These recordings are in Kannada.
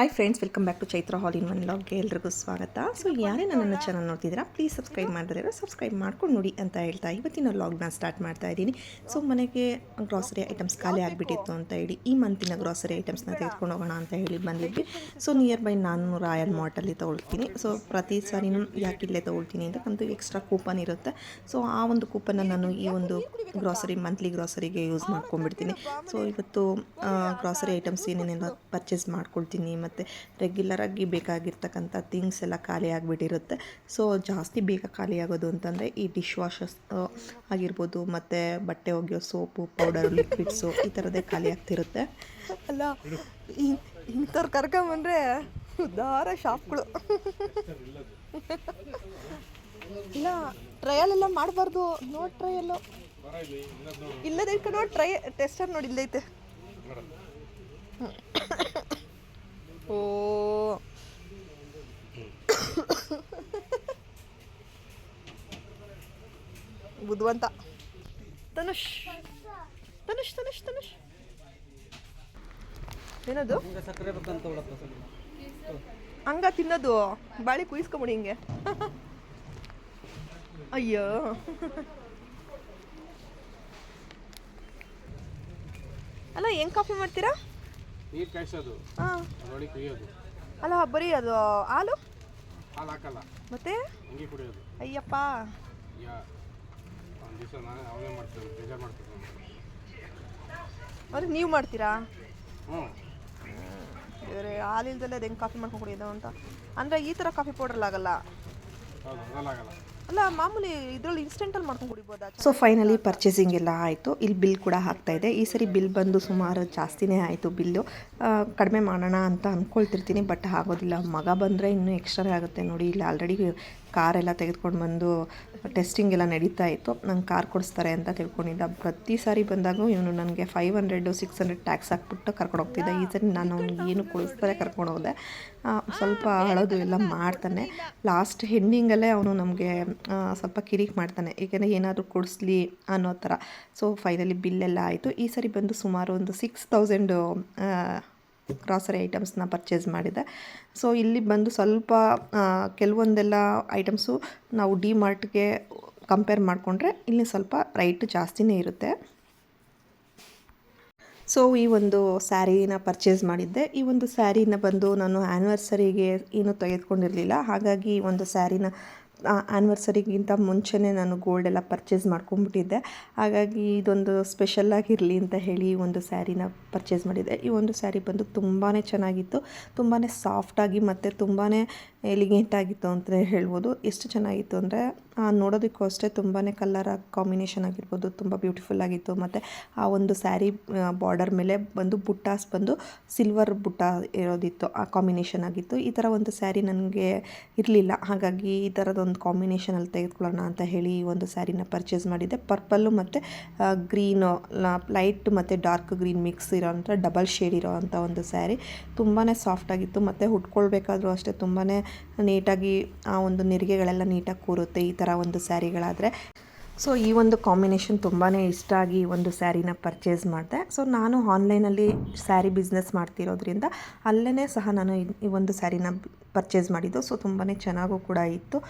Hi friends welcome back to Chaitra all in one ಲಾಗ್ಗೆ ಎಲ್ರಿಗೂ ಸ್ವಾಗತ. ಸೊ ಯಾರೇ ನನ್ನ ಚಾನಲ್ ನೋಡ್ತಿದ್ದೀರಾ ಪ್ಲೀಸ್ ಸಬ್ಸ್ಕ್ರೈಬ್ ಮಾಡಿದ್ರೆ ಸಬ್ಸ್ಕ್ರೈಬ್ ಮಾಡ್ಕೊಂಡು ನೋಡಿ ಅಂತ ಹೇಳ್ತಾ ಇವತ್ತಿನ ಲಾಗ್ನ ಸ್ಟಾರ್ಟ್ ಮಾಡ್ತಾ ಇದ್ದೀನಿ. ಸೊ ಮನೆಗೆ ಗ್ರಾಸರಿ ಐಟಮ್ಸ್ ಖಾಲಿ ಆಗಿಬಿಟ್ಟಿತ್ತು ಅಂತ ಹೇಳಿ ಈ ಮಂತಿನ ಗ್ರಾಸರಿ ಐಟಮ್ಸ್ನ ತೆಗೆದುಕೊಂಡು ಹೋಗೋಣ ಅಂತ ಹೇಳಿ ಬಂದಿದ್ವಿ. ಸೊ ನಿಯರ್ ಬೈ ನಾನು ರಾಯಲ್ ಮಾರ್ಟಲ್ಲಿ ತೊಗೊಳ್ತೀನಿ. ಸೊ ಪ್ರತಿ ಸಾರಿನೂ ಯಾಕೆ ಇಲ್ಲೇ ತೊಗೊಳ್ತೀನಿ ಅಂತ ನಮ್ಮದು ಎಕ್ಸ್ಟ್ರಾ ಕೂಪನ್ ಇರುತ್ತೆ. ಸೊ ಆ ಒಂದು ಕೂಪನ್ನ ನಾನು ಈ ಒಂದು ಗ್ರಾಸರಿ ಮಂತ್ಲಿ ಗ್ರಾಸರಿಗೆ ಯೂಸ್ ಮಾಡ್ಕೊಂಡ್ಬಿಡ್ತೀನಿ. ಸೊ ಇವತ್ತು ಗ್ರಾಸರಿ ಐಟಮ್ಸ್ ಏನೇನೆಲ್ಲ ಪರ್ಚೇಸ್ ಮಾಡ್ಕೊಳ್ತೀನಿ ಮತ್ತು ರೆಗ್ಯುಲರಾಗಿ ಬೇಕಾಗಿರ್ತಕ್ಕಂಥ ಥಿಂಗ್ಸ್ ಎಲ್ಲ ಖಾಲಿ ಆಗಿಬಿಟ್ಟಿರುತ್ತೆ. ಸೊ ಜಾಸ್ತಿ ಬೇಗ ಖಾಲಿ ಆಗೋದು ಅಂತಂದರೆ ಈ ಡಿಶ್ ವಾಷಸ್ ಆಗಿರ್ಬೋದು ಮತ್ತು ಬಟ್ಟೆ ಒಗೆಯೋ ಸೋಪು ಪೌಡರು ಲಿಕ್ವಿಡ್ಸು ಈ ಥರದ್ದೇ ಖಾಲಿ ಆಗ್ತಿರುತ್ತೆ. ಅಲ್ಲ ಇಂಥವ್ರು ಕರ್ಕೊಂಬಂದರೆ ಉದಾರ ಶಾಪ್ಗಳು. ಇಲ್ಲ ಟ್ರಯಲ್ ಎಲ್ಲ ಮಾಡಬಾರ್ದು. ನೋ ಟ್ರಯಲ್ಲು ಇಲ್ಲದೇ ನೋಡಿ ಟ್ರೈ ಟೆಸ್ಟರ್ ನೋಡಿ ಇಲ್ಲೈತೆ ಓ ಬುದ್ಧಿವಂತ ತನುಷ್ ತನುಷ್ ತನುಷ್ ತನುಷ್ ಏನದು? ಸಕ್ಕರೆ ಹಂಗ ತಿನ್ನೋದು ಬಾಳಿ ಕುಯಿಸ್ಕೊಂಬಿಡಿ ಹಿಂಗೆ ಅಯ್ಯೋ. ಅಲ್ಲ ಹೆಂಗ್ ಕಾಫಿ ಮಾಡ್ತೀರಾ? ನೀರು ಕಾಯಿಸೋದು. ಹಾಂ. ಕುಯ್ಯೋದು. ಅಲ್ಲ ಬರೀ ಅದು ಹಾಲು? ಹಾಲು ಹಾಕಲ್ಲ. ಮತ್ತೆ? ಹಂಗೆ ಕುಡಿಯೋದು. ಅಯ್ಯಪ್ಪ. ಯಾ ಒಂದು ದಿವಸ ನಾನು ಅವನೇ ಮಾಡ್ತೇನೆ ಬೇಜಾರು ಮಾಡ್ತೇನೆ ಅಂದ್ರೆ ನೀವು ಮಾಡ್ತೀರಾ? ಹ್ಞೂ. ಹಾಲಿಲ್ದಲ್ಲೇ ಅದು ಹೆಂಗೆ ಕಾಫಿ ಮಾಡ್ಕೊಂಡು ಕುಡಿಯೋದು ಅಂತ. ಅಂದರೆ ಈ ಥರ ಕಾಫಿ ಪೌಡರ್ ಆಗಲ್ಲ. ಹೌದು ಹಂಗಲ್ಲ ಆಗಲ್ಲ. ಅಲ್ಲ, ಮಾಮೂಲಿ ಇದ್ರಲ್ಲಿ ಮಾಡ್ಕೊಂಡು ಸೊ ಫೈನಲಿ ಪರ್ಚೇಸಿಂಗ್ ಎಲ್ಲ ಆಯಿತು. ಇಲ್ಲಿ ಬಿಲ್ ಕೂಡ ಹಾಕ್ತಾ ಇದೆ. ಈ ಸರಿ ಬಿಲ್ ಬಂದು ಸುಮಾರು ಜಾಸ್ತಿನೇ ಆಯಿತು ಬಿಲ್ಲು ಕಡಿಮೆ ಮಾಡೋಣ ಅಂತ ಅಂದ್ಕೊಳ್ತಿರ್ತೀನಿ ಬಟ್ ಆಗೋದಿಲ್ಲ. ಮಗ ಬಂದರೆ ಇನ್ನೂ ಎಕ್ಸ್ಟ್ರಾ ಆಗುತ್ತೆ ನೋಡಿ. ಇಲ್ಲಿ ಆಲ್ರೆಡಿ ಕಾರೆಲ್ಲ ತೆಗೆದುಕೊಂಡು ಬಂದು ಟೆಸ್ಟಿಂಗ್ ಎಲ್ಲ ನಡೀತಾ ಇತ್ತು. ನಂಗೆ ಕಾರ್ ಕೊಡಿಸ್ತಾರೆ ಅಂತ ತಿಳ್ಕೊಂಡಿದ್ದ. ಪ್ರತಿ ಸಾರಿ ಬಂದಾಗೂ ಇವನು ನನಗೆ five hundred six hundred tax ಹಾಕ್ಬಿಟ್ಟು ಕರ್ಕೊಂಡು ಹೋಗ್ತಿದ್ದೆ. ಈ ಸರಿ ನಾನು ಅವ್ನಿಗೆ ಏನು ಕೊಡಿಸ್ತಾರೆ ಕರ್ಕೊಂಡು ಹೋದೆ. ಸ್ವಲ್ಪ ಅಳೋದು ಎಲ್ಲ ಮಾಡ್ತಾನೆ. ಲಾಸ್ಟ್ ಹೆಂಡಿಂಗಲ್ಲೇ ಅವನು ನಮಗೆ ಸ್ವಲ್ಪ ಕಿರಿಕ್ ಮಾಡ್ತಾನೆ. ಏಕೆಂದರೆ ಏನಾದರೂ ಕೊಡಿಸ್ಲಿ ಅನ್ನೋ ಥರ ಸೊ ಫೈನಲಿ ಬಿಲ್ಲೆಲ್ಲ ಆಯಿತು. ಈ ಸರಿ ಬಂದು ಸುಮಾರು ಒಂದು ಸಿಕ್ಸ್ ತೌಸಂಡು ಗ್ರಾಸರಿ ಐಟಮ್ಸ್ನ ಪರ್ಚೇಸ್ ಮಾಡಿದೆ. ಸೊ ಇಲ್ಲಿ ಬಂದು ಸ್ವಲ್ಪ ಕೆಲವೊಂದೆಲ್ಲ ಐಟಮ್ಸು ನಾವು ಡಿ ಮಾರ್ಟ್ಗೆ ಕಂಪೇರ್ ಮಾಡಿಕೊಂಡ್ರೆ ಇಲ್ಲಿ ಸ್ವಲ್ಪ ರೈಟ್ ಜಾಸ್ತಿನೇ ಇರುತ್ತೆ. ಸೊ ಈ ಒಂದು ಸ್ಯಾರಿನ ಪರ್ಚೇಸ್ ಮಾಡಿದ್ದೆ. ಈ ಒಂದು ಸ್ಯಾರಿನ ಬಂದು ನಾನು ಆ್ಯನಿವರ್ಸರಿಗೆ ಏನು ತೆಗೆದುಕೊಂಡಿರಲಿಲ್ಲ. ಹಾಗಾಗಿ ಈ ಒಂದು ಸ್ಯಾರಿನ ಆ್ಯನಿವರ್ಸರಿಗಿಂತ ಮುಂಚೆನೇ ನಾನು ಗೋಲ್ಡ್ ಎಲ್ಲ ಪರ್ಚೇಸ್ ಮಾಡ್ಕೊಂಡ್ಬಿಟ್ಟಿದ್ದೆ. ಹಾಗಾಗಿ ಇದೊಂದು ಸ್ಪೆಷಲ್ ಆಗಿರಲಿ ಅಂತ ಹೇಳಿ ಈ ಒಂದು ಸ್ಯಾರಿನ ಪರ್ಚೇಸ್ ಮಾಡಿದ್ದೆ. ಈ ಒಂದು ಸ್ಯಾರಿ ಬಂದು ತುಂಬಾ ಚೆನ್ನಾಗಿತ್ತು. ತುಂಬಾ ಸಾಫ್ಟಾಗಿ ಮತ್ತು ತುಂಬಾ ಎಲಿಗೆಂಟ್ ಆಗಿತ್ತು ಅಂತಲೇ ಹೇಳ್ಬೋದು. ಎಷ್ಟು ಚೆನ್ನಾಗಿತ್ತು ಅಂದರೆ ನೋಡೋದಕ್ಕೂ ಅಷ್ಟೇ ತುಂಬಾ ಕಲರ್ ಕಾಂಬಿನೇಷನ್ ಆಗಿರ್ಬೋದು, ತುಂಬ ಬ್ಯೂಟಿಫುಲ್ ಆಗಿತ್ತು. ಮತ್ತು ಆ ಒಂದು ಸ್ಯಾರಿ ಬಾರ್ಡರ್ ಮೇಲೆ ಬಂದು ಬುಟ್ಟಾಸ್ ಬಂದು ಸಿಲ್ವರ್ ಬುಟ್ಟ ಇರೋದಿತ್ತು, ಆ ಕಾಂಬಿನೇಷನ್ ಆಗಿತ್ತು. ಈ ಥರ ಒಂದು ಸ್ಯಾರಿ ನನಗೆ ಇರಲಿಲ್ಲ. ಹಾಗಾಗಿ ಈ ಥರದೊಂದು ಕಾಂಬಿನೇಷನಲ್ಲಿ ತೆಗೆದುಕೊಳ್ಳೋಣ ಅಂತ ಹೇಳಿ ಈ ಒಂದು ಸ್ಯಾರಿನ ಪರ್ಚೇಸ್ ಮಾಡಿದ್ದೆ. ಪರ್ಪಲ್ಲು ಮತ್ತು ಗ್ರೀನು ಲೈಟ್ ಮತ್ತು ಡಾರ್ಕ್ ಗ್ರೀನ್ ಮಿಕ್ಸ್ ಇರೋಂಥ ಡಬಲ್ ಶೇಡ್ ಇರೋ ಅಂಥ ಒಂದು ಸ್ಯಾರಿ ತುಂಬಾ ಸಾಫ್ಟಾಗಿತ್ತು ಮತ್ತು ಹುಟ್ಕೊಳ್ಬೇಕಾದ್ರೂ ಅಷ್ಟೇ ತುಂಬಾ ನೀಟಾಗಿ ಆ ಒಂದು ನೆರಿಗೆಗಳೆಲ್ಲ ನೀಟಾಗಿ ಕೂರುತ್ತೆ. ಈ ಥರ ಒಂದು ಸ್ಯಾರಿಗಳಾದರೆ. ಸೊ ಈ ಒಂದು ಕಾಂಬಿನೇಷನ್ ತುಂಬಾ ಇಷ್ಟ ಆಗಿ ಈ ಒಂದು ಸ್ಯಾರಿನ ಪರ್ಚೇಸ್ ಮಾಡಿದೆ. ಸೊ ನಾನು ಆನ್ಲೈನಲ್ಲಿ ಸ್ಯಾರಿ ಬಿಸ್ನೆಸ್ ಮಾಡ್ತಿರೋದ್ರಿಂದ ಅಲ್ಲೇ ಸಹ ನಾನು ಈ- ಒಂದು ಸ್ಯಾರಿನ ಪರ್ಚೇಸ್ ಮಾಡಿದ್ದು. ಸೊ ತುಂಬಾ ಚೆನ್ನಾಗೂ ಕೂಡ ಇತ್ತು.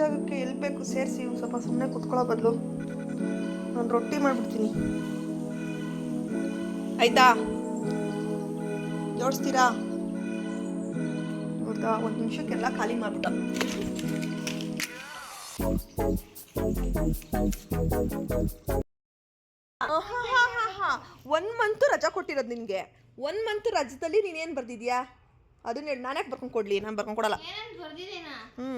ಜಾಗಕ್ಕೆ ಎಲ್ಲಿ ಬೇಕು ಸೇರಿಸಿ ಸ್ವಲ್ಪ ಸುಮ್ಮನೆ ಕುತ್ಕೊಳ್ಳೋ ಬದಲು. ನಾನು ರೊಟ್ಟಿ ಮಾಡಿಬಿಡ್ತೀನಿ. ಆಯ್ತಾ? ಜೋಡಿಸ್ತೀರಾ? ಹೌದಾ ಒಂದು ನಿಮಿಷಕ್ಕೆಲ್ಲ ಖಾಲಿ ಮಾಡ್ಬಿಟ್ಟ. ಒನ್ ಮಂತ್ ರಜಾ ಕೊಟ್ಟಿರೋದು ನಿನಗೆ. ಒನ್ ಮಂತ್ ರಜದಲ್ಲಿ ನೀನೇನು ಬರ್ದಿದ್ಯಾ? ಅದನ್ನ ಹೇಳಿ ನಾನು ಯಾಕೆ ಬರ್ಕೊಂಡು ಕೊಡ್ಲಿ? ನಾನು ಬರ್ಕೊಂಡು ಕೊಡಲ್ಲ. ಹ್ಞೂ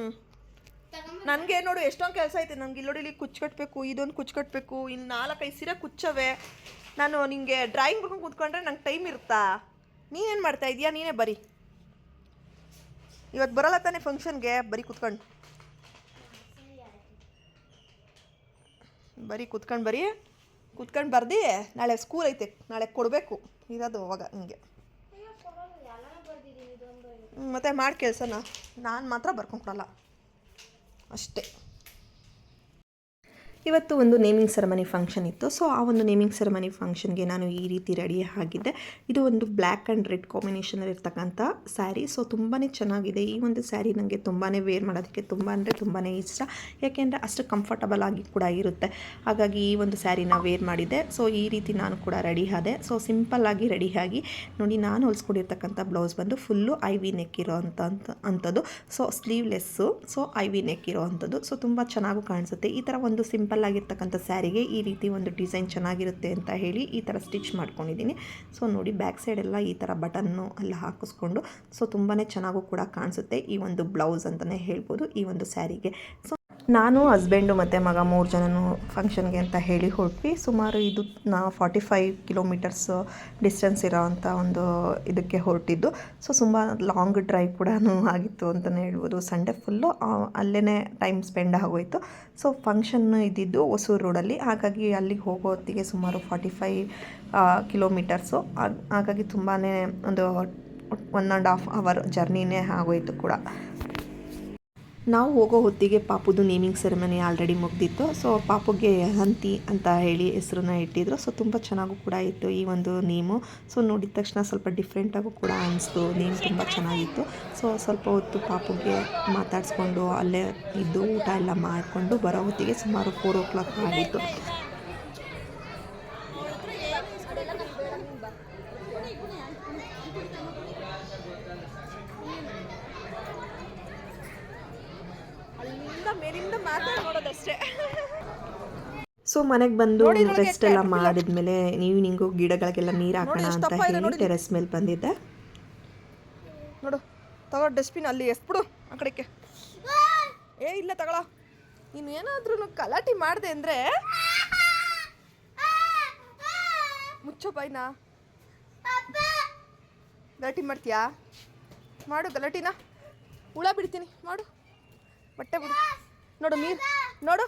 ನನಗೆ ನೋಡು ಎಷ್ಟೊಂದು ಕೆಲಸ ಐತೆ. ನನಗೆ ಇಲ್ಲಿ ನೋಡಿ ಇಲ್ಲಿ ಕುಚ್ಚು ಕಟ್ಟಬೇಕು ಇದೊಂದು ಕುಚ್ಚು ಕಟ್ಟಬೇಕು ಇಲ್ಲಿ ನಾಲ್ಕೈದು ಸೀರೆ ಕುಚ್ಚವೆ. ನಾನು ನಿಮಗೆ ಡ್ರಾಯಿಂಗ್ ಬರ್ಕೊಂಡು ಕೂತ್ಕೊಂಡ್ರೆ ನಂಗೆ ಟೈಮ್ ಇರುತ್ತಾ? ನೀನೇನು ಮಾಡ್ತಾ ಇದೀಯಾ? ನೀನೇ ಬರೀ. ಇವತ್ತು ಬರಲ್ಲ ತಾನೇ ಫಂಕ್ಷನ್ಗೆ ಬರೀ ಕುತ್ಕೊಂಡು. ಬರೀ ಕುತ್ಕೊಂಡು ಬರೀ. ಕುತ್ಕೊಂಡು ಬರ್ದಿ. ನಾಳೆ ಸ್ಕೂಲ್ ಐತೆ. ನಾಳೆ ಕೊಡಬೇಕು. ಇರೋದು ಅವಾಗ ನಿಮಗೆ ಮತ್ತೆ ಮಾಡಿ ಕೆಲಸನ. ನಾನು ಮಾತ್ರ ಬರ್ಕೊಂಡು ಕೊಡಲ್ಲ. ಬರ್ಕೊಂಡ್ಕೊಡಲ್ಲ ಅಷ್ಟೇ ಇವತ್ತು ಒಂದು ನೇಮಿಂಗ್ ಸೆರೆಮನಿ ಫಂಕ್ಷನ್ ಇತ್ತು. ಸೊ ಆ ಒಂದು ನೇಮಿಂಗ್ ಸೆರೆಮನಿ ಫಂಕ್ಷನ್ಗೆ ನಾನು ಈ ರೀತಿ ರೆಡಿ ಆಗಿದ್ದೆ. ಇದು ಒಂದು ಬ್ಲ್ಯಾಕ್ ಆ್ಯಂಡ್ ರೆಡ್ ಕಾಂಬಿನೇಷನಲ್ಲಿ ಇರ್ತಕ್ಕಂಥ ಸ್ಯಾರಿ ಸೊ ತುಂಬಾ ಚೆನ್ನಾಗಿದೆ. ಈ ಒಂದು ಸ್ಯಾರಿ ನನಗೆ ತುಂಬಾ ವೇರ್ ಮಾಡೋದಕ್ಕೆ ತುಂಬ ಅಂದರೆ ತುಂಬಾ ಇಷ್ಟ. ಯಾಕೆಂದರೆ ಅಷ್ಟು ಕಂಫರ್ಟಬಲ್ ಆಗಿ ಕೂಡ ಇರುತ್ತೆ. ಹಾಗಾಗಿ ಈ ಒಂದು ಸ್ಯಾರಿನ ವೇರ್ ಮಾಡಿದ್ದೆ. ಸೊ ಈ ರೀತಿ ನಾನು ಕೂಡ ರೆಡಿ ಆದೆ. ಸೊ ರೆಡಿ ಆಗಿ ನೋಡಿ ನಾನು ಹೊಲಿಸ್ಕೊಂಡಿರ್ತಕ್ಕಂಥ ಬ್ಲೌಸ್ ಬಂದು ಫುಲ್ಲು ಐ ವಿ ನೆಕ್ ಇರೋ ಅಂತ ಅಂಥದ್ದು ಸೊ ಸ್ಲೀವ್ಲೆಸ್ಸು ಸೊ ಐ ವಿ ನೆಕ್ ಇರೋ ಅಂಥದ್ದು ಸೊ ತುಂಬ ಚೆನ್ನಾಗೂ ಕಾಣಿಸುತ್ತೆ. ಈ ಥರ ಒಂದು ಸಿಂಪಲ್ ಆಗಿರ್ತಕ್ಕಂಥ ಸ್ಯಾರಿಗೆ ಈ ರೀತಿ ಒಂದು ಡಿಸೈನ್ ಚೆನ್ನಾಗಿರುತ್ತೆ ಅಂತ ಹೇಳಿ ಈ ಥರ ಸ್ಟಿಚ್ ಮಾಡ್ಕೊಂಡಿದ್ದೀನಿ. ಸೊ ನೋಡಿ, ಬ್ಯಾಕ್ ಸೈಡ್ ಎಲ್ಲ ಈ ಥರ ಬಟನ್ನು ಎಲ್ಲ ಹಾಕಿಸ್ಕೊಂಡು, ಸೊ ತುಂಬಾ ಚೆನ್ನಾಗೂ ಕೂಡ ಕಾಣಿಸುತ್ತೆ ಈ ಒಂದು ಬ್ಲೌಸ್ ಅಂತಲೇ ಹೇಳ್ಬೋದು ಈ ಒಂದು ಸ್ಯಾರಿಗೆ. ಸೊ ನಾನು ಹಸ್ಬೆಂಡು ಮತ್ತು ಮಗ ಮೂರು ಜನನು ಫಂಕ್ಷನ್ಗೆ ಅಂತ ಹೇಳಿ ಹೊರಟ್ವಿ. ಸುಮಾರು ಇದು ನಾ ಫಾರ್ಟಿ ಫೈವ್ ಕಿಲೋಮೀಟರ್ಸ್ ಡಿಸ್ಟೆನ್ಸ್ ಇರೋ ಅಂಥ ಒಂದು ಇದಕ್ಕೆ ಹೊರಟಿದ್ದು. ಸೊ ತುಂಬ ಲಾಂಗ್ ಡ್ರೈವ್ ಕೂಡ ಆಗಿತ್ತು ಅಂತಲೇ ಹೇಳ್ಬೋದು. ಸಂಡೇ ಫುಲ್ಲು ಅಲ್ಲೇ ಟೈಮ್ ಸ್ಪೆಂಡ್ ಆಗೋಯಿತು. ಸೊ ಫಂಕ್ಷನ್ ಇದ್ದಿದ್ದು ಹೊಸೂರು ರೋಡಲ್ಲಿ ಹಾಗಾಗಿ ಅಲ್ಲಿಗೆ ಹೋಗೋ ಹೊತ್ತಿಗೆ ಸುಮಾರು ಫಾರ್ಟಿ ಫೈವ್ ಕಿಲೋಮೀಟರ್ಸು ಹಾಗಾಗಿ ತುಂಬಾ ಒಂದು ಒನ್ ಆ್ಯಂಡ್ ಹಾಫ್ ಅವರ್ ಜರ್ನಿನೇ ಆಗೋಯಿತು ಕೂಡ. ನಾವು ಹೋಗೋ ಹೊತ್ತಿಗೆ ಪಾಪುದು ನೇಮಿಂಗ್ ಸೆರೆಮನಿ ಆಲ್ರೆಡಿ ಮುಗ್ದಿತ್ತು. ಸೊ ಪಾಪುಗೆ ಹಂತಿ ಅಂತ ಹೇಳಿ ಹೆಸರನ್ನ ಇಟ್ಟಿದ್ರು. ಸೊ ತುಂಬ ಚೆನ್ನಾಗೂ ಕೂಡ ಇತ್ತು ಈ ಒಂದು ನೇಮು. ಸೊ ನೋಡಿದ ತಕ್ಷಣ ಸ್ವಲ್ಪ ಡಿಫ್ರೆಂಟಾಗೂ ಕೂಡ ಅನಿಸ್ತು. ನೇಮ್ ತುಂಬ ಚೆನ್ನಾಗಿತ್ತು. ಸೊ ಸ್ವಲ್ಪ ಹೊತ್ತು ಪಾಪುಗೆ ಮಾತಾಡಿಸ್ಕೊಂಡು ಅಲ್ಲೇ ಇದ್ದು ಊಟ ಎಲ್ಲ ಮಾಡಿಕೊಂಡು ಬರೋ ಹೊತ್ತಿಗೆ ಸುಮಾರು ಫೋರ್ ಓ ಕ್ಲಾಕ್ ಆಗಿತ್ತು. ಮನೆಗೆ ಬಂದು ರೆಸ್ಟ್ ಎಲ್ಲ ಮಾಡಿದ್ಮೇಲೆ ಈವ್ನಿಂಗು ಗಿಡಗಳಿಗೆಲ್ಲ ನೀರು ಹಾಕೋಣ ಅಂತ ಹೇಳಿ ಟೆರೆಸ್ ಮೇಲೆ ಬಂದಿದ್ದೆ. ನೋಡು ತಗೋ ಡಸ್ಟ್ಬಿನ್ ಅಲ್ಲಿ ಎಸ್ಬಿಡು ಆ ಕಡೆಗೆ. ಏ ಇಲ್ಲ ತಗೊಳ. ನೀನು ಏನಾದ್ರೂ ಗಲಾಟೆ ಮಾಡಿದೆ ಅಂದರೆ ಮುಚ್ಚೋ ಬಾಯ್ನ? ಗಲಾಟೆ ಮಾಡ್ತೀಯಾ? ಮಾಡು ಗಲಾಟಿನ. ಹುಳ ಬಿಡ್ತೀನಿ ಮಾಡು. ಬಟ್ಟೆ ಬಿಡು. ನೋಡು ನೀರು ನೋಡು.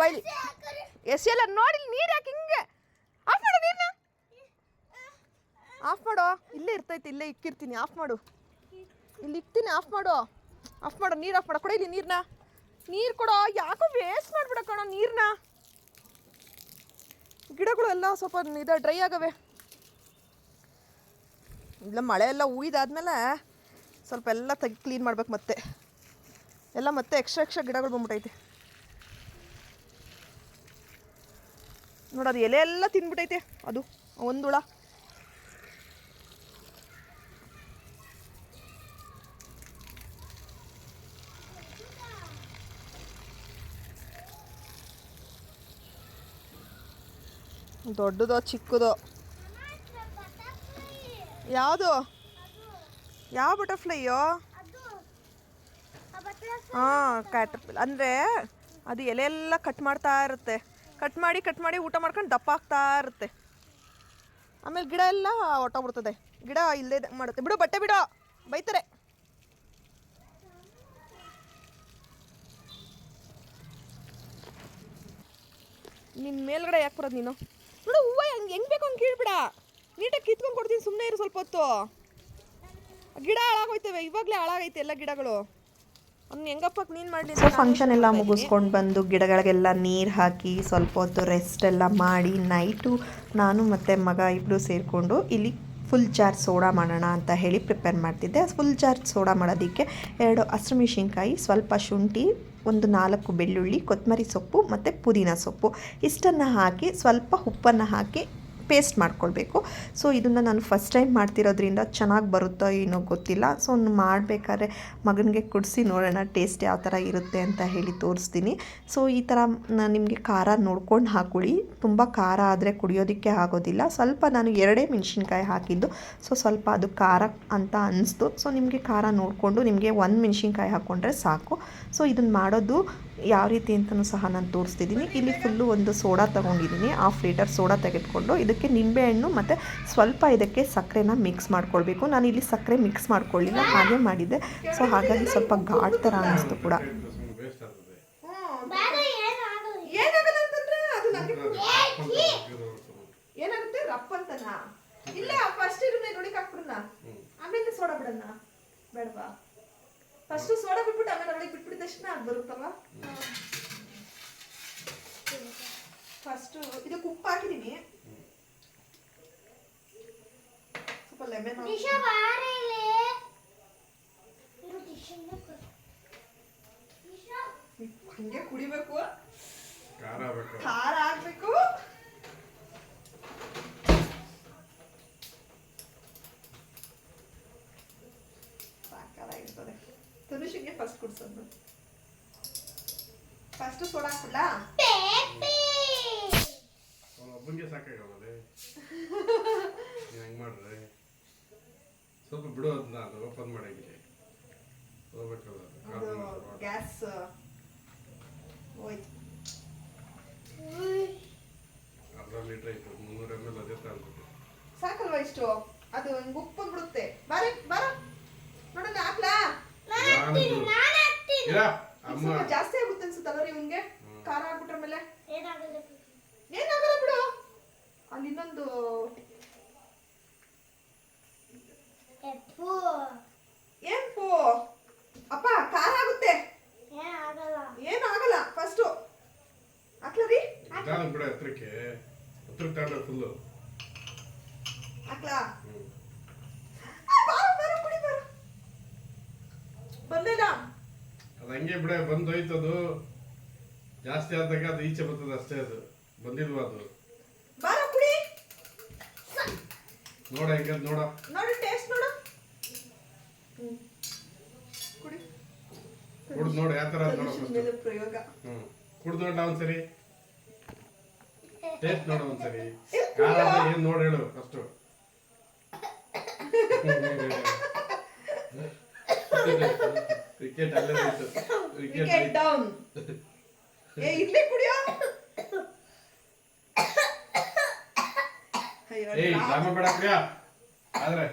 ಬೈಲಿ. ಎಸ್ ಎಲ್ಲ ನೋಡಿ ನೀರು ಯಾಕೆ ಹಿಂಗೆ? ಆಫ್ ಮಾಡು ನೀನು ಆಫ್ ಮಾಡು? ಇಲ್ಲೇ ಇರ್ತೈತೆ, ಇಲ್ಲೇ ಇಕ್ಕಿರ್ತೀನಿ. ಆಫ್ ಮಾಡು. ಇಲ್ಲಿ ಇಕ್ತೀನಿ ಆಫ್ ಮಾಡು. ಆಫ್ ಮಾಡು, ನೀರು ಆಫ್ ಮಾಡು. ಕೊಡ ಇಲ್ಲಿ ನೀರನ್ನ ನೀರು ಕೊಡೋ? ಯಾಕೋ ವೇಸ್ಟ್ ಮಾಡ್ಬಿಡ ಕಣೋ ನೀರನ್ನ ಗಿಡಗಳು ಎಲ್ಲ ಸ್ವಲ್ಪ ಇದು ಡ್ರೈ ಆಗವೆ. ಇಲ್ಲ, ಮಳೆ ಎಲ್ಲ ಉಯ್ದಾದ್ಮೇಲೆ ಸ್ವಲ್ಪ ಎಲ್ಲ ತೆಗಿ ಕ್ಲೀನ್ ಮಾಡ್ಬೇಕು ಮತ್ತೆ. ಎಲ್ಲ ಮತ್ತೆ ಎಕ್ಸ್ಟ್ರಾ ಎಕ್ಸ್ಟ್ರಾ ಗಿಡಗಳು ಬಂದ್ಬಿಟ್ಟೈತೆ ನೋಡು ಅದು ಎಲೆ ಎಲ್ಲ ತಿಂದ್ಬಿಟ್ಟೈತೆ ಅದು ಒಂದು ಹುಳ. ದೊಡ್ಡದೋ ಚಿಕ್ಕದೋ? ಯಾವುದು? ಯಾವ ಬಟರ್ಫ್ಲೈಯೋ? ಹಾಂ ಕ್ಯಾಟರ್ಪಿಲ್ ಅಂದರೆ ಅದು ಎಲೆ ಎಲ್ಲ ಕಟ್ ಮಾಡ್ತಾ ಇರುತ್ತೆ. ಕಟ್ ಮಾಡಿ ಕಟ್ ಮಾಡಿ ಊಟ ಮಾಡ್ಕೊಂಡು ದಪ್ಪ ಆಗ್ತಾ ಇರುತ್ತೆ. ಆಮೇಲೆ ಗಿಡ ಎಲ್ಲ ಹೊಟ್ಟೋಗ್ಬಿಡ್ತದೆ ಗಿಡ ಇಲ್ಲದೆ ಮಾಡುತ್ತೆ. ಬಿಡು, ಬಟ್ಟೆ ಬಿಡು. ಬೈತಾರೆ. ನಿನ್ನ ಮೇಲ್ಗಡೆ ಯಾಕೆ ಬರೋದು ನೀನು? ನೋಡು, ಹೂವು ಹೆಂಗೆ ಹೆಂಗೆ ಬೇಕು ಹಂಗೆ ಕೀಳ್ಬಿಡ. ನೀಟಾಗಿ ಕಿತ್ಕೊಂಡು ಕೊಡ್ತೀನಿ ಸುಮ್ಮನೆ ಇರು ಸ್ವಲ್ಪ ಹೊತ್ತು. ಗಿಡ ಹಾಳಾಗೋಯ್ತವೆ, ಇವಾಗಲೇ ಹಾಳಾಗೈತೆ ಎಲ್ಲ ಗಿಡಗಳು. ಅವ್ನು ಹೆಂಗಪ್ಪ ಕ್ಲೀನ್ ಮಾಡಲಿ ಸೊ ಫಂಕ್ಷನ್ ಎಲ್ಲ ಮುಗಿಸ್ಕೊಂಡು ಬಂದು ಗಿಡಗಳಿಗೆಲ್ಲ ನೀರು ಹಾಕಿ ಸ್ವಲ್ಪ ಹೊತ್ತು ರೆಸ್ಟ್ ಎಲ್ಲ ಮಾಡಿ ನೈಟು ನಾನು ಮತ್ತು ಮಗ ಇಬ್ಬರು ಸೇರಿಕೊಂಡು ಇಲ್ಲಿ ಫುಲ್ ಜಾರ್ ಸೋಡಾ ಮಾಡೋಣ ಅಂತ ಹೇಳಿ ಪ್ರಿಪೇರ್ ಮಾಡ್ತಿದ್ದೆ. ಫುಲ್ ಜಾರ್ ಸೋಡಾ ಮಾಡೋದಕ್ಕೆ ಎರಡು ಹಸಿಮೆಣ್ಸಿನ್ಕಾಯಿ ಸ್ವಲ್ಪ ಶುಂಠಿ ಒಂದು ನಾಲ್ಕು ಬೆಳ್ಳುಳ್ಳಿ ಕೊತ್ತಂಬರಿ ಸೊಪ್ಪು ಮತ್ತು ಪುದೀನ ಸೊಪ್ಪು. ಇಷ್ಟನ್ನು ಹಾಕಿ ಸ್ವಲ್ಪ ಉಪ್ಪನ್ನು ಹಾಕಿ ಪೇಸ್ಟ್ ಮಾಡ್ಕೊಳ್ಬೇಕು. ಸೊ ಇದನ್ನು ನಾನು ಫಸ್ಟ್ ಟೈಮ್ ಮಾಡ್ತಿರೋದ್ರಿಂದ ಚೆನ್ನಾಗಿ ಬರುತ್ತೋ ಏನೋ ಗೊತ್ತಿಲ್ಲ. ಸೊ ಮಾಡಬೇಕಾದ್ರೆ ಮಗನಿಗೆ ಕುಡಿಸಿ ನೋಡೋಣ ಟೇಸ್ಟ್ ಯಾವ ಥರ ಇರುತ್ತೆ ಅಂತ ಹೇಳಿ ತೋರಿಸ್ತೀನಿ. ಸೊ ಈ ಥರ ನಿಮಗೆ ಖಾರ ನೋಡ್ಕೊಂಡು ಹಾಕೊಳ್ಳಿ. ತುಂಬ ಖಾರ ಆದರೆ ಕುಡಿಯೋದಕ್ಕೆ ಆಗೋದಿಲ್ಲ. ಸ್ವಲ್ಪ ನಾನು ಎರಡೇ ಮೆಣಸಿನ್ಕಾಯಿ ಹಾಕಿದ್ದು. ಸೊ ಸ್ವಲ್ಪ ಅದು ಖಾರ ಅಂತ ಅನಿಸ್ತು. ಸೊ ನಿಮಗೆ ಖಾರ ನೋಡಿಕೊಂಡು ನಿಮಗೆ ಒಂದು ಮೆಣಸಿನ್ಕಾಯಿ ಹಾಕ್ಕೊಂಡ್ರೆ ಸಾಕು. ಸೊ ಇದನ್ನು ಮಾಡೋದು ಯಾವ ರೀತಿ ಅಂತಲೂ ಸಹ ನಾನು ತೋರಿಸ್ತಿದ್ದೀನಿ ಇಲ್ಲಿ ಫುಲ್ಲು ಒಂದು ಸೋಡಾ ತೊಗೊಂಡಿದ್ದೀನಿ ಹಾಫ್ ಲೀಟರ್ ಸೋಡಾ ತೆಗೆದುಕೊಂಡು ಇದಕ್ಕೆ ನಿಂಬೆಹಣ್ಣು ಮತ್ತು ಸ್ವಲ್ಪ ಇದಕ್ಕೆ ಸಕ್ಕರೆನ ಮಿಕ್ಸ್ ಮಾಡ್ಕೊಳ್ಬೇಕು. ನಾನು ಇಲ್ಲಿ ಸಕ್ಕರೆ ಮಿಕ್ಸ್ ಮಾಡ್ಕೊಳ್ಳಿಲ್ಲ ಹಾಗೆ ಮಾಡಿದ್ದೆ ಸೊ ಹಾಗಾಗಿ ಸ್ವಲ್ಪ ಘಾಟ್ ಥರ ಅನ್ನಿಸ್ತು ಕೂಡ. ಇಲ್ಲ ಫಸ್ಟ್ ಇದನ್ನ ನೋಡಿ ಆಮೇಲೆ ಸೋಡಾ ಬಿಡಣ. ಬೇಡವಾ? ಫಸ್ಟ್ ಸೋಡಾ ಬಿಟ್ಬಿಟ್ಟು ಆಮೇಲೆ ಅವಳಿಗೆ ಬಿಟ್ಬಿಟ್ಟಿದ ತಕ್ಷಣ ಅದು ಬರುತ್ತಲ್ವಾ? ಫಸ್ಟ್ ಇದಕ್ಕೆ ಉಪ್ಪು ಹಾಕಿದೀನಿ. ಸ್ವಲ್ಪ ಲೆಮನ್ ಹಂಗೆ ಕುಡಿಬೇಕು. ಖಾರ ಹಾಕ್ಬೇಕು ತನುಷಿಗೆ ಫಸ್ಟ್ ಕುಡ್ಸೋದು. ಫಸ್ಟ್ ಸೋಡಾ ಹಾಕ್ಬಿಡ್ಲಾ ಒಬ್ಬನಿಗೆ ಸಾಕಾಗಲ್ಲದೆ ನೀವು ಹೆಂಗೆ ಮಾಡ್ರೆ? ಸ್ವಲ್ಪ ಬಿಡು ಅದನ್ನ ಅದು ಓಪನ್ ಮಾಡಂಗಿಲ್ಲ ಹೋಗ್ಬೇಕಲ್ಲ ಅದು. ಗ್ಯಾಸ್ ಹೋಯ್ತು. ಅರ್ಧ ಲೀಟ್ರ್ ಐತೆ ಮುನ್ನೂರ ಎಂ ಎಲ್ ಅದೇ ಸಾಕಲ್ವಾ ಇಷ್ಟು? ಅದು ಹಂಗ್ ಉಪ್ಪು ಬಿಡುತ್ತೆ ಬಾರಿ ಬಾರ ನೋಡೋಣ ಹಾಕ್ಲಾ ನಾನು ನಾನು ಹಾಕ್ತೀನಿ ಇರ ಇದ್ ಅಮ್ಮ ಸ್ವಲ್ಪ ಜಾಸ್ತಿ ಆಗುತ್ತೆ ಅನ್ಸುತ್ತಲ್ಲ ರೀ ಇವ್ನಿಗೆ ಖಾರ ಹಾಕ್ಬಿಟ್ರ ಮೇಲೆ ಏನಾಗಲ್ಲ ಏನಾಗಲ್ಲ ಬಿಡು ಅಲ್ಲಿ ಇನ್ನೊಂದು ಎಪ್ಪು ಏನ್ ಪೋ ಅಪ್ಪ ಖಾರ ಆಗುತ್ತೆ ಏನಾಗಲ್ಲ ಏನು ಆಗಲ್ಲ ಫಸ್ಟು ಹಾಕ್ಲಾ ರೀ ಹತ್ರಕ್ಕೆ ತಗೊಂಡ್ರೆ ಫುಲ್ಲು ಹಾಕ್ಲಾ? ಹ್ಞೂ ಆ, ಬಾರೋ, ಬಾರೋ, ಕುಡಿ ಬಾರೋ. ಬಂದೇನಾ? ಅದು ಹಂಗೆ ಬಿಡ ಬಂದೋಯ್ತದು ಅದು. ಜಾಸ್ತಿ ಆದಾಗ ಅದು ಈಚೆ ಬರ್ತದೆ ಅಷ್ಟೇ ಅದು. ಬಂದಿಲ್ವ ಅದು? ಬಾರ ಕುಡಿ. ನೋಡ ಹೆಂಗೆ ನೋಡ. ನೋಡಿ ಟೇಸ್ಟ್ ನೋಡು. ಕುಡಿ. ಕುಡ್ದು ನೋಡು ಯಾವ ಥರ ನೋಡ ಕುಡ್ದು ನೋಡ ಒಂದ್ಸರಿ. ಟೇಸ್ಟ್ ನೋಡು ಒಂದ್ಸರಿ. ಖಾರ ಅಂದ್ರೆ ಏನ್ ನೋಡಿ ಹೇಳು ಫಸ್ಟ್ ಕ್ರಿಕೆಟ್ ಅಲ್ಲೇ ಇತ್ತು ಕ್ರಿಕೆಟ್ ಡೌನ್ ಏ ಇಡ್ಲಿ ಕುಡಿಯೋ. ಏಯ್ ಡ್ರಾ- ಡ್ರಾಮಾ ಬೇಡ ಕುಡಿಯ. ಆದ್ರೆ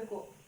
pegou.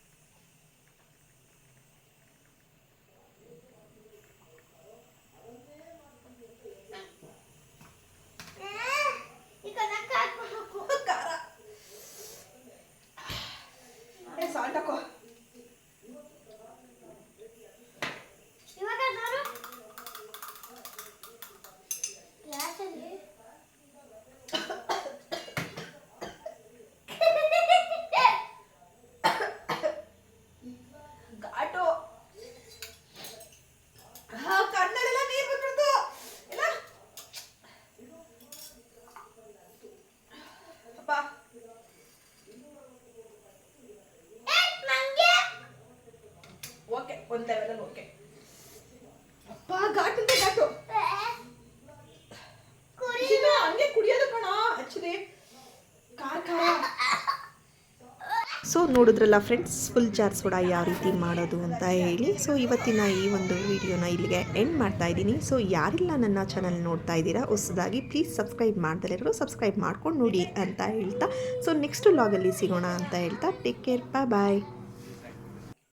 ನೋಡಿದ್ರಲ್ಲ ಫ್ರೆಂಡ್ಸ್ ಫುಲ್ ಜಾರ್ ಸೋಡಾ ಯಾವ ರೀತಿ ಮಾಡೋದು ಅಂತ ಹೇಳಿ. ಸೊ ಇವತ್ತಿನ ಈ ಒಂದು ವಿಡಿಯೋನ ಇಲ್ಲಿಗೆ ಎಂಡ್ ಮಾಡ್ತಾ ಇದ್ದೀನಿ. ಸೊ ಯಾರೆಲ್ಲ ನನ್ನ ಚಾನಲ್ ನೋಡ್ತಾ ಇದ್ದೀರಾ, ಹೊಸದಾಗಿ ಪ್ಲೀಸ್ ಸಬ್ಸ್ಕ್ರೈಬ್ ಮಾಡ್ದಲ್ಲಿರೋ ಸಬ್ಸ್ಕ್ರೈಬ್ ಮಾಡ್ಕೊಂಡು ನೋಡಿ ಅಂತ ಹೇಳ್ತಾ. ಸೊ ನೆಕ್ಸ್ಟ್ ಲಾಗಲ್ಲಿ ಸಿಗೋಣ ಅಂತ ಹೇಳ್ತಾ. ಟೇಕ್ ಕೇರ್ ಬಾಯ್ ಬಾಯ್